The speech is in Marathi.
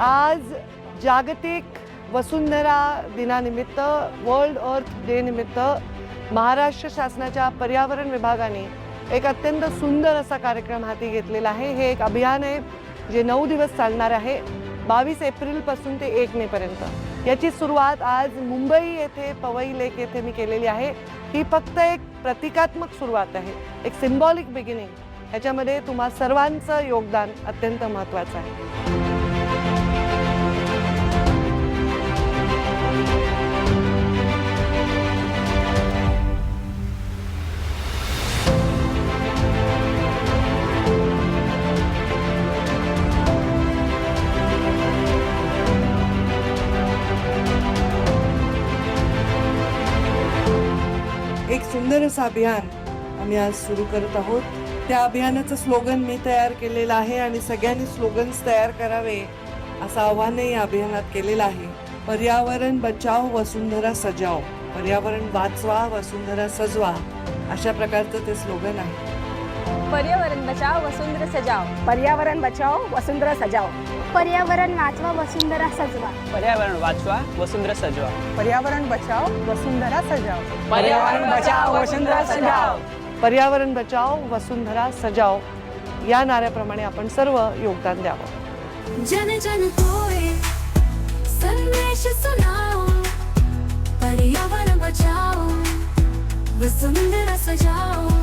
आज जागतिक वसुंधरा दिनानिमित्त वर्ल्ड अर्थ डे निमित्त महाराष्ट्र शासनाच्या पर्यावरण विभागाने एक अत्यंत सुंदर असा कार्यक्रम हाती घेतलेला आहे. हे एक अभियान आहे जे नऊ दिवस चालणार आहे. बावीस एप्रिलपासून ते एक मेपर्यंत याची सुरुवात आज मुंबई येथे पवई लेक येथे मी केलेली आहे. ही फक्त एक प्रतिकात्मक सुरुवात आहे. एक सिम्बॉलिक बिगिनिंग ह्याच्यामध्ये तुम्हा सर्वांचं योगदान अत्यंत महत्त्वाचं आहे. एक सुंदर असं अभियान आम्ही आज सुरू करत आहोत. त्या अभियानाचं स्लोगन मी तयार केलेलं आहे आणि सगळ्यांनी स्लोगन्स तयार करावे असं आव्हानही या अभियानात केलेलं आहे. पर्यावरण बचाव वसुंधरा सजाव. पर्यावरण वाचवा वसुंधरा सजवा. अशा प्रकारचं ते स्लोगन आहे. पर्यावरण बचाव वसुंधरा सजाव. पर्यावरण बचाओ वसुंधरा सजाओ पर्यावरण वाचवा वसुंधरा सजवा. पर्यावरण वाचवा वसुंधरा सजवा. पर्यावरण बचाओ वसुंधरा सजाओ पर्यावरण बचाव वसुंधरा सजाव. पर्यावरण बचाव वसुंधरा सजाव. या नाऱ्याप्रमाणे आपण सर्व योगदान द्यावं. जन जन होए संदेश सुनाओ पर्यावरण बचाओ वसुंधरा सजाओ